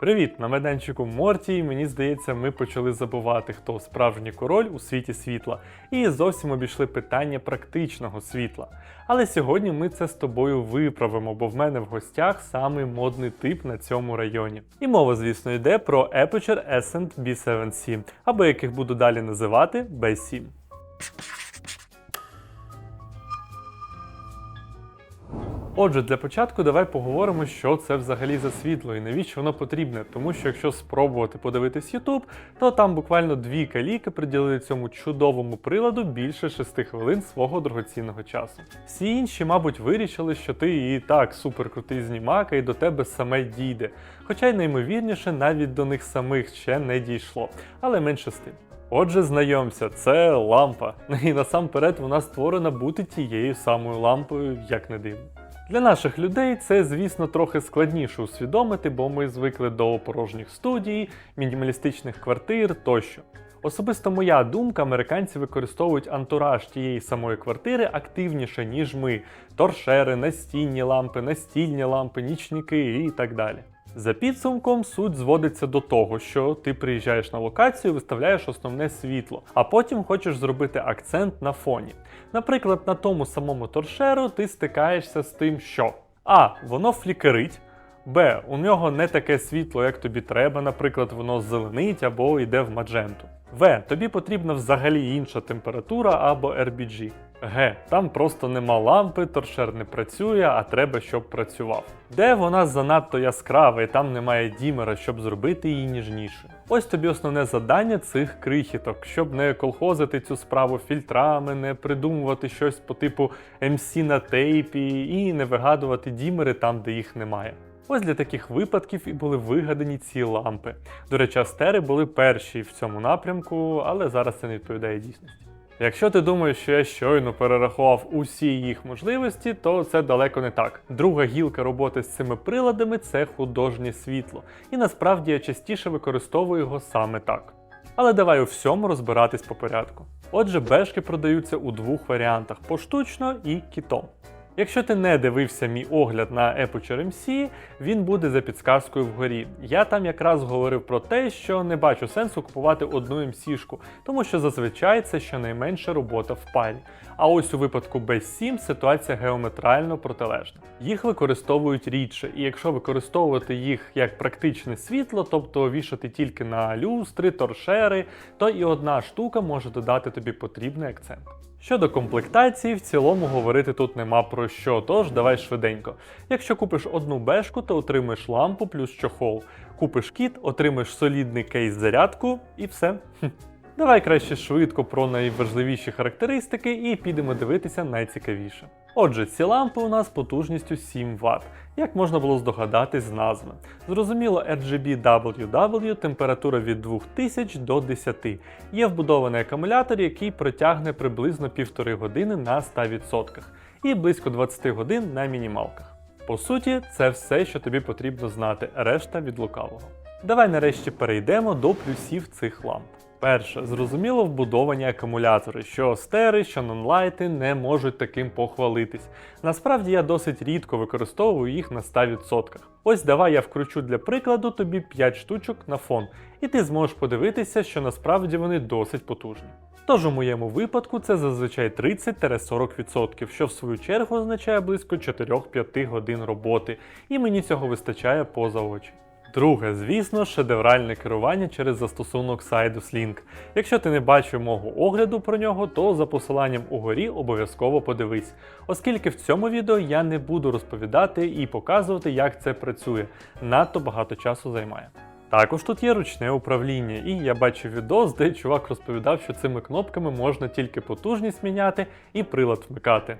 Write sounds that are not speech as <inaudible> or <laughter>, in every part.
Привіт, на майданчику Морті. і Мені здається, ми почали забувати, хто справжній король у світі світла, і зовсім обійшли питання практичного світла. Але сьогодні ми це з тобою виправимо, бо в мене в гостях самий модний тип на цьому районі. І мова, звісно, йде про Aperture Ascent B7C, або яких буду далі називати B7. Отже, для початку давай поговоримо, що це взагалі за світло і навіщо воно потрібне. Тому що якщо спробувати подивитись YouTube, то там буквально дві каліки приділили цьому чудовому приладу більше 6 хвилин свого дорогоцінного часу. Всі інші, мабуть, вирішили, що ти і так суперкрутий знімака, і до тебе саме дійде. Хоча й наймовірніше, навіть до них самих ще не дійшло, але менше з тим. Отже, знайомся, це лампа. <laughs> І насамперед вона створена бути тією самою лампою, як не дивно. Для наших людей це, звісно, трохи складніше усвідомити, бо ми звикли до порожніх студій, мінімалістичних квартир тощо. Особисто моя думка, американці використовують антураж тієї самої квартири активніше, ніж ми: торшери, настінні лампи, настільні лампи, нічники і так далі. За підсумком, суть зводиться до того, що ти приїжджаєш на локацію, виставляєш основне світло, а потім хочеш зробити акцент на фоні. Наприклад, на тому самому торшеру ти стикаєшся з тим, що А. Воно флікерить. Б. У нього не таке світло, як тобі треба, наприклад, воно зеленить або йде в мадженту. В. Тобі потрібна взагалі інша температура або RBG. Г. Там просто нема лампи, торшер не працює, а треба, щоб працював. Де вона занадто яскрава і там немає дімера, щоб зробити її ніжнішою. Ось тобі основне завдання цих крихіток, щоб не колхозити цю справу фільтрами, не придумувати щось по типу MC на тейпі і не вигадувати дімери там, де їх немає. Ось для таких випадків і були вигадані ці лампи. До речі, астери були перші в цьому напрямку, але зараз це не відповідає дійсності. Якщо ти думаєш, що я щойно перерахував усі їх можливості, то це далеко не так. Друга гілка роботи з цими приладами це художнє світло, і насправді я частіше використовую його саме так. Але давай у всьому розбиратись по порядку. Отже, бешки продаються у двох варіантах: поштучно і кітом. Якщо ти не дивився мій огляд на Aperture MC, він буде за підсказкою вгорі. Я там якраз говорив про те, що не бачу сенсу купувати одну MC-шку, тому що зазвичай це щонайменша робота в парі. А ось у випадку B7 ситуація геометрально протилежна. Їх використовують рідше, і якщо використовувати їх як практичне світло, тобто вішати тільки на люстри, торшери, то і одна штука може додати тобі потрібний акцент. Щодо комплектації, в цілому говорити тут нема про що, тож давай швиденько. Якщо купиш одну бешку, то отримаєш лампу плюс чохол. Купиш кіт, отримаєш солідний кейс зарядку і все. Давай краще швидко про найважливіші характеристики і підемо дивитися найцікавіше. Отже, ці лампи у нас потужністю 7 Вт, як можна було здогадатись з назви. Зрозуміло, RGB WW температура від 2000 до 10. Є вбудований акумулятор, який протягне приблизно 1,5 години на 100% і близько 20 годин на мінімалках. По суті, це все, що тобі потрібно знати, решта від лукавого. Давай нарешті перейдемо до плюсів цих ламп. Перше, зрозуміло вбудовані акумулятори, що стери, що нонлайти не можуть таким похвалитись. Насправді я досить рідко використовую їх на 100%. Ось давай я вкручу для прикладу тобі 5 штучок на фон, і ти зможеш подивитися, що насправді вони досить потужні. Тож у моєму випадку це зазвичай 30-40%, що в свою чергу означає близько 4-5 годин роботи, і мені цього вистачає поза очі. Друге, звісно, шедевральне керування через застосунок Sidus Link. Якщо ти не бачив мого огляду про нього, то за посиланням угорі обов'язково подивись, оскільки в цьому відео я не буду розповідати і показувати, як це працює. Надто багато часу займає. Також тут є ручне управління, і я бачив відос, де чувак розповідав, що цими кнопками можна тільки потужність міняти і прилад вмикати.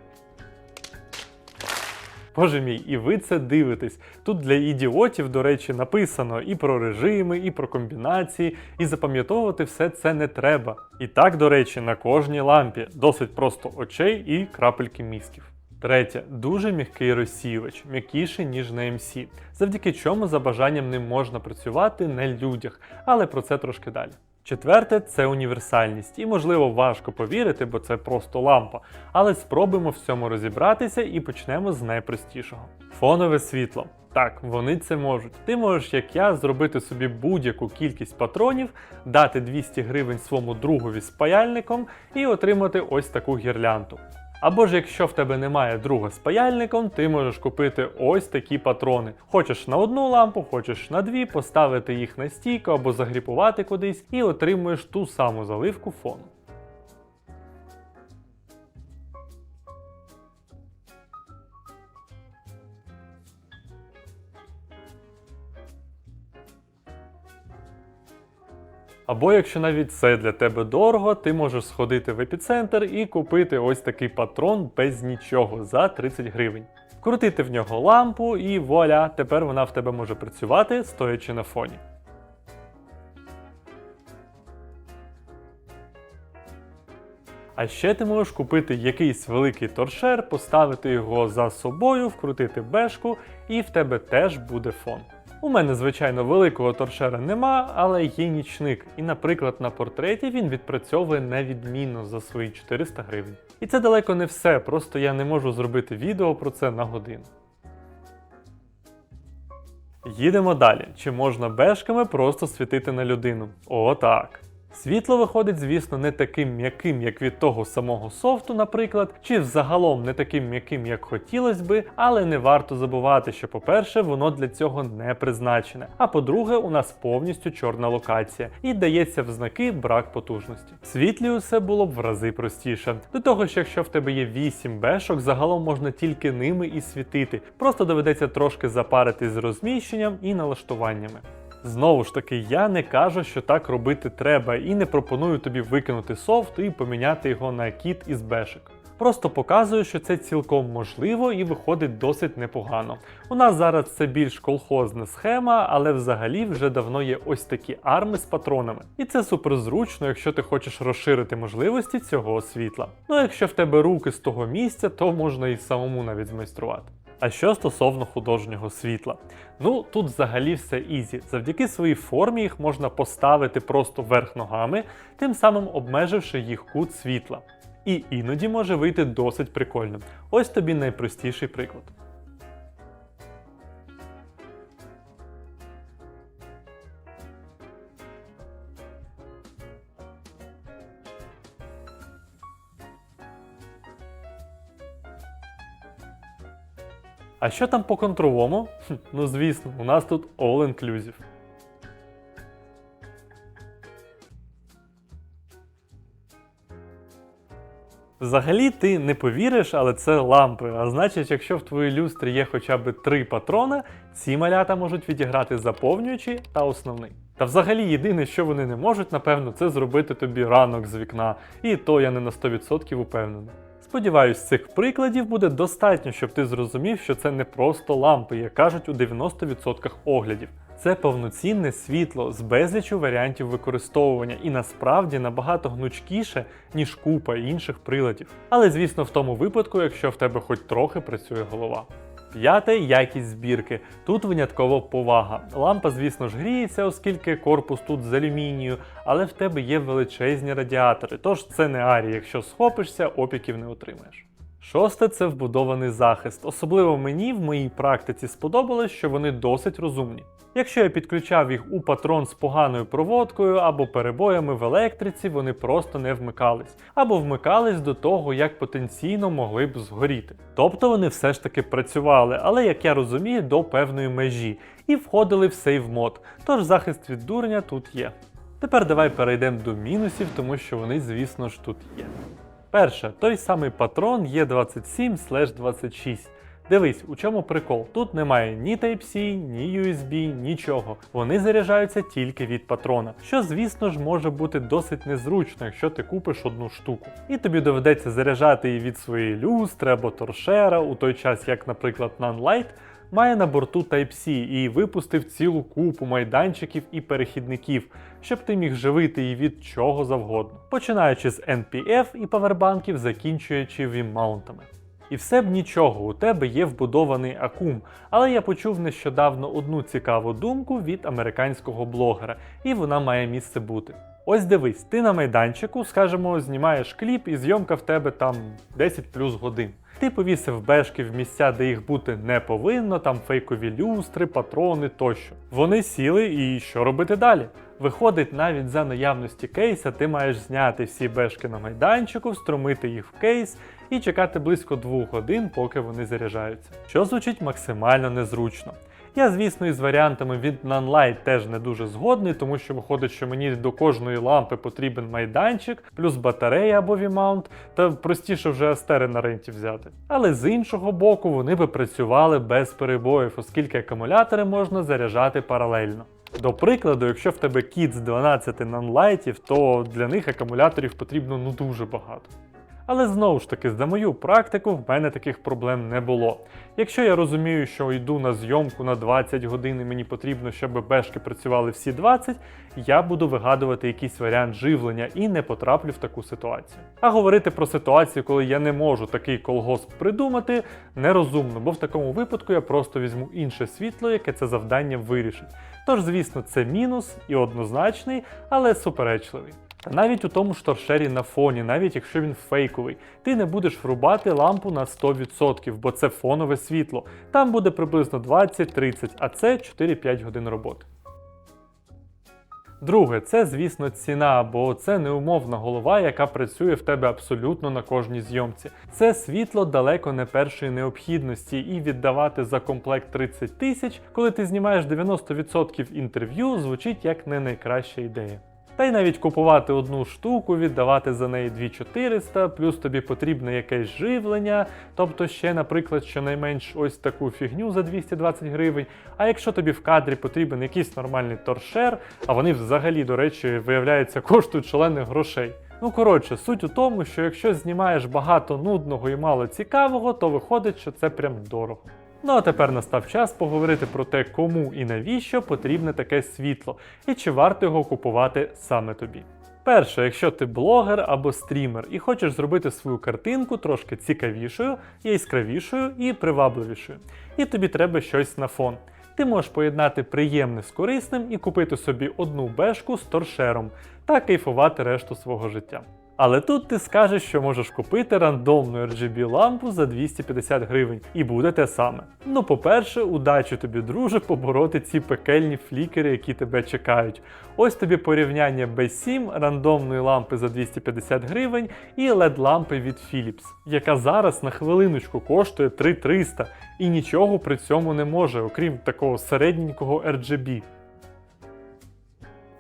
Боже мій, і ви це дивитесь. Тут для ідіотів, до речі, написано і про режими, і про комбінації, і запам'ятовувати все це не треба. І так, до речі, на кожній лампі досить просто очей і крапельки мізків. Третє, дуже м'який розсіювач, м'якіший, ніж на MC, завдяки чому за бажанням ним можна працювати на людях, але про це трошки далі. Четверте це універсальність, і можливо важко повірити, бо це просто лампа. Але спробуємо в цьому розібратися і почнемо з найпростішого. Фонове світло. Так, вони це можуть. Ти можеш, як я, зробити собі будь-яку кількість патронів, дати 200 гривень своєму другові з паяльником і отримати ось таку гірлянту. Або ж якщо в тебе немає друга з паяльником, ти можеш купити ось такі патрони. Хочеш на одну лампу, хочеш на дві, поставити їх на стійку або загріпувати кудись і отримуєш ту саму заливку фону. Або якщо навіть це для тебе дорого, ти можеш сходити в епіцентр і купити ось такий патрон без нічого за 30 гривень. Вкрутити в нього лампу і вуаля, тепер вона в тебе може працювати, стоячи на фоні. А ще ти можеш купити якийсь великий торшер, поставити його за собою, вкрутити бешку, і в тебе теж буде фон. У мене, звичайно, великого торшера нема, але є нічник. І, наприклад, на портреті він відпрацьовує невідмінно за свої 400 гривень. І це далеко не все, просто я не можу зробити відео про це на годину. Їдемо далі. Чи можна бешками просто світити на людину? О, так. Світло виходить, звісно, не таким м'яким, як від того самого софту, наприклад, чи взагалом не таким м'яким, як хотілося би, але не варто забувати, що, по-перше, воно для цього не призначене. А по-друге, у нас повністю чорна локація і дається в знаки брак потужності. В світлі усе було б в рази простіше. До того ж, якщо в тебе є 8 бешок, загалом можна тільки ними і світити. Просто доведеться трошки запарити з розміщенням і налаштуваннями. Знову ж таки, я не кажу, що так робити треба, і не пропоную тобі викинути софт і поміняти його на кіт із бешек. Просто показую, що це цілком можливо і виходить досить непогано. У нас зараз це більш колхозна схема, але взагалі вже давно є ось такі арми з патронами. І це супер зручно, якщо ти хочеш розширити можливості цього світла. Ну а якщо в тебе руки з того місця, то можна і самому навіть змайструвати. А що стосовно художнього світла? Ну тут взагалі все ізі. Завдяки своїй формі їх можна поставити просто вверх ногами, тим самим обмеживши їх кут світла. І іноді може вийти досить прикольно. Ось тобі найпростіший приклад. А що там по контровому? Ну звісно, у нас тут all inclusive. Взагалі ти не повіриш, але це лампи. А значить, якщо в твоїй люстрі є хоча б три патрона, ці малята можуть відіграти заповнюючий та основний. Та взагалі єдине, що вони не можуть, напевно, це зробити тобі ранок з вікна. І то я не на 100% упевнений. Сподіваюсь, цих прикладів буде достатньо, щоб ти зрозумів, що це не просто лампи, як кажуть у 90% оглядів. Це повноцінне світло з безлічю варіантів використовування і насправді набагато гнучкіше, ніж купа інших приладів. Але звісно, в тому випадку, якщо в тебе хоч трохи працює голова. П'яте якість збірки. Тут винятково повага. Лампа, звісно ж, гріється, оскільки корпус тут з алюмінію, але в тебе є величезні радіатори, тож це не арі, якщо схопишся, опіків не отримаєш. Шосте це вбудований захист. Особливо мені в моїй практиці сподобалось, що вони досить розумні. Якщо я підключав їх у патрон з поганою проводкою або перебоями в електриці, вони просто не вмикались, або вмикались до того, як потенційно могли б згоріти. Тобто вони все ж таки працювали, але як я розумію, до певної межі, і входили в сейв мод, тож захист від дурня тут є. Тепер давай перейдемо до мінусів, тому що вони, звісно ж, тут є. Перше, той самий патрон Е27-26. Дивись, у чому прикол? Тут немає ні Type-C, ні USB, нічого. Вони заряджаються тільки від патрона, що, звісно ж, може бути досить незручно, якщо ти купиш одну штуку. І тобі доведеться заряджати її від своєї люстри або торшера, у той час, як, наприклад, Nanlite має на борту Type-C і випустив цілу купу майданчиків і перехідників, щоб ти міг живити її від чого завгодно, починаючи з NPF і павербанків, закінчуючи вім-маунтами. І все б нічого, у тебе є вбудований акум, але я почув нещодавно одну цікаву думку від американського блогера, і вона має місце бути. Ось дивись, ти на майданчику, скажімо, знімаєш кліп, і зйомка в тебе там 10 плюс годин. Ти повісив бешки в місця, де їх бути не повинно, там фейкові люстри, патрони тощо. Вони сіли, і що робити далі? Виходить, навіть за наявності кейса ти маєш зняти всі бешки на майданчику, встромити їх в кейс і чекати близько двох годин, поки вони заряджаються. Що звучить максимально незручно. Я, звісно, із варіантами від Nunlight теж не дуже згодний, тому що виходить, що мені до кожної лампи потрібен майданчик, плюс батарея або V-mount, та простіше вже астери на ренті взяти. Але з іншого боку, вони би працювали без перебоїв, оскільки акумулятори можна заряджати паралельно. До прикладу, якщо в тебе кіт з 12 нанлайтів, то для них акумуляторів потрібно ну дуже багато. Але знову ж таки, за мою практику, в мене таких проблем не було. Якщо я розумію, що йду на зйомку на 20 годин і мені потрібно, щоб бешки працювали всі 20, я буду вигадувати якийсь варіант живлення і не потраплю в таку ситуацію. А говорити про ситуацію, коли я не можу такий колгосп придумати, нерозумно, бо в такому випадку я просто візьму інше світло, яке це завдання вирішить. Тож, звісно, це мінус і однозначний, але суперечливий. Та навіть у тому ж торшері на фоні, навіть якщо він фейковий, ти не будеш врубати лампу на 100%, бо це фонове світло. Там буде приблизно 20-30, а це 4-5 годин роботи. Друге, це, звісно, ціна, бо це не умовна голова, яка працює в тебе абсолютно на кожній зйомці. Це світло далеко не першої необхідності, і віддавати за комплект 30 тисяч, коли ти знімаєш 90% інтерв'ю, звучить як не найкраща ідея. Та й навіть купувати одну штуку, віддавати за неї 2400, плюс тобі потрібне якесь живлення, тобто ще, наприклад, щонайменш ось таку фігню за 220 гривень. А якщо тобі в кадрі потрібен якийсь нормальний торшер, а вони взагалі, до речі, виявляється, коштують шалених грошей. Ну коротше, суть у тому, що якщо знімаєш багато нудного і мало цікавого, то виходить, що це прям дорого. Ну а тепер настав час поговорити про те, кому і навіщо потрібне таке світло, і чи варто його купувати саме тобі. Перше, якщо ти блогер або стрімер і хочеш зробити свою картинку трошки цікавішою, яскравішою і привабливішою, і тобі треба щось на фон. Ти можеш поєднати приємне з корисним і купити собі одну бешку з торшером та кайфувати решту свого життя. Але тут ти скажеш, що можеш купити рандомну RGB лампу за 250 гривень, і буде те саме. Ну, по-перше, удачі тобі, друже, побороти ці пекельні флікери, які тебе чекають. Ось тобі порівняння B7 рандомної лампи за 250 гривень і LED-лампи від Philips, яка зараз на хвилиночку коштує 3300 і нічого при цьому не може, окрім такого середненького RGB.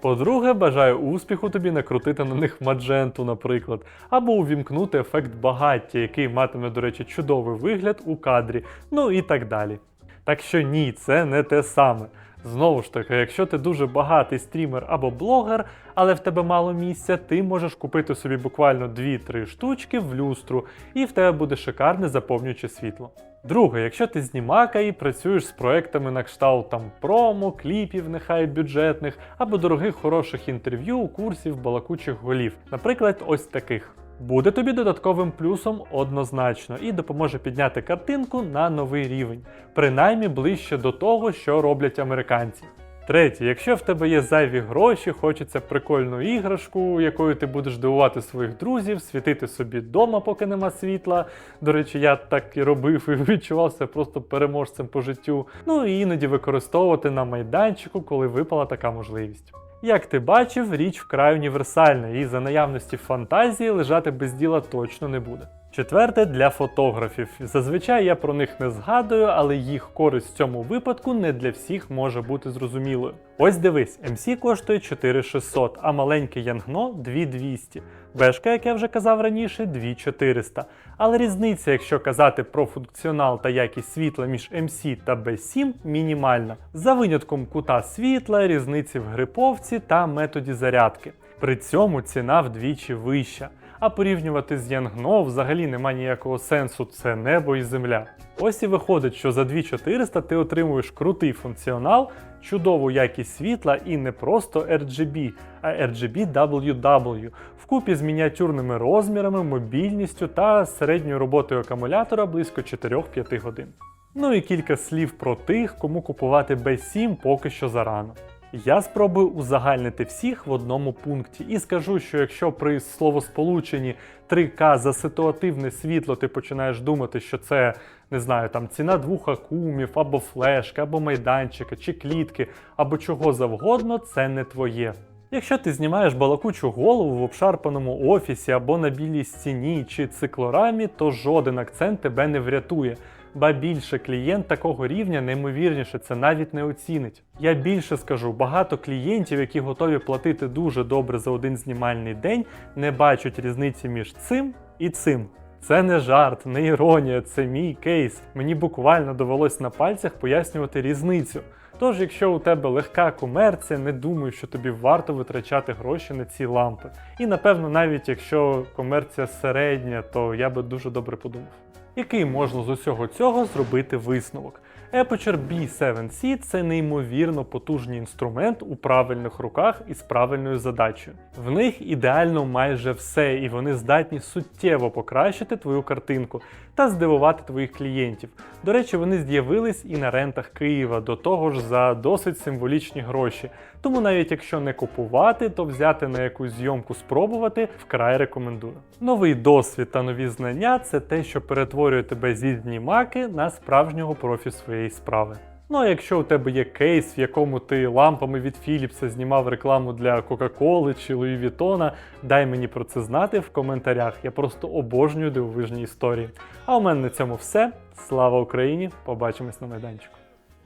По-друге, бажаю успіху тобі накрутити на них мадженту, наприклад, або увімкнути ефект багаття, який матиме, до речі, чудовий вигляд у кадрі, ну і так далі. Так що ні, це не те саме. Знову ж таки, якщо ти дуже багатий стрімер або блогер, але в тебе мало місця, ти можеш купити собі буквально 2-3 штучки в люстру, і в тебе буде шикарне заповнююче світло. Друге, якщо ти знімака і працюєш з проектами на кшталт там промо, кліпів, нехай бюджетних, або дорогих хороших інтерв'ю, курсів, балакучих голів, наприклад, ось таких. Буде тобі додатковим плюсом однозначно і допоможе підняти картинку на новий рівень, принаймні ближче до того, що роблять американці. Третє, якщо в тебе є зайві гроші, хочеться прикольну іграшку, якою ти будеш дивувати своїх друзів, світити собі вдома, поки нема світла. До речі, я так і робив і <laughs> відчував себе просто переможцем по життю. Ну і іноді використовувати на майданчику, коли випала така можливість. Як ти бачив, річ вкрай універсальна і за наявності фантазії лежати без діла точно не буде. Четверте для фотографів. Зазвичай я про них не згадую, але їх користь в цьому випадку не для всіх може бути зрозумілою. Ось дивись, MC коштує 4600, а маленьке Янгно 2200. Бешка, як я вже казав раніше, 2400. Але різниця, якщо казати про функціонал та якість світла між MC та B7, мінімальна. За винятком кута світла, різниці в гриповці та методі зарядки. При цьому ціна вдвічі вища. А порівнювати з Янгно взагалі немає ніякого сенсу, це небо і земля. Ось і виходить, що за 2400 ти отримуєш крутий функціонал, чудову якість світла і не просто RGB, а RGB WW, вкупі з мініатюрними розмірами, мобільністю та середньою роботою акумулятора близько 4-5 годин. Ну і кілька слів про тих, кому купувати B7 поки що зарано. Я спробую узагальнити всіх в одному пункті і скажу, що якщо при словосполученні 3К за ситуативне світло ти починаєш думати, що це не знаю, там ціна двох акумів, або флешки, або майданчика, чи клітки, або чого завгодно, це не твоє. Якщо ти знімаєш балакучу голову в обшарпаному офісі або на білій стіні чи циклорамі, то жоден акцент тебе не врятує. Ба більше клієнт такого рівня неймовірніше це навіть не оцінить. Я більше скажу, багато клієнтів, які готові платити дуже добре за один знімальний день, не бачать різниці між цим і цим. Це не жарт, не іронія, це мій кейс. Мені буквально довелось на пальцях пояснювати різницю. Тож, якщо у тебе легка комерція, не думаю, що тобі варто витрачати гроші на ці лампи. І напевно, навіть якщо комерція середня, то я би дуже добре подумав. Який можна з усього цього зробити висновок? Aperture B7C це неймовірно потужний інструмент у правильних руках і з правильною задачею. В них ідеально майже все, і вони здатні суттєво покращити твою картинку та здивувати твоїх клієнтів. До речі, вони з'явились і на рентах Києва, до того ж за досить символічні гроші. Тому навіть якщо не купувати, то взяти на якусь зйомку спробувати вкрай рекомендую. Новий досвід та нові знання це те, що перетворює тебе зі знімаки на справжнього профі своєї справи. Ну а якщо у тебе є кейс, в якому ти лампами від Philips знімав рекламу для Кока-Коли чи Луї Вітона, дай мені про це знати в коментарях. Я просто обожнюю дивовижні історії. А у мене на цьому все. Слава Україні! Побачимось на майданчику.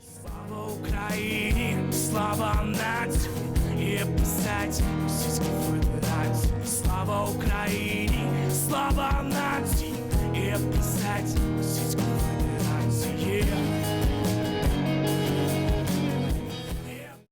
Слава Україні, слава нації, і писать російську федерацію. Слава Україні, слава нації, і писать російську федерацію.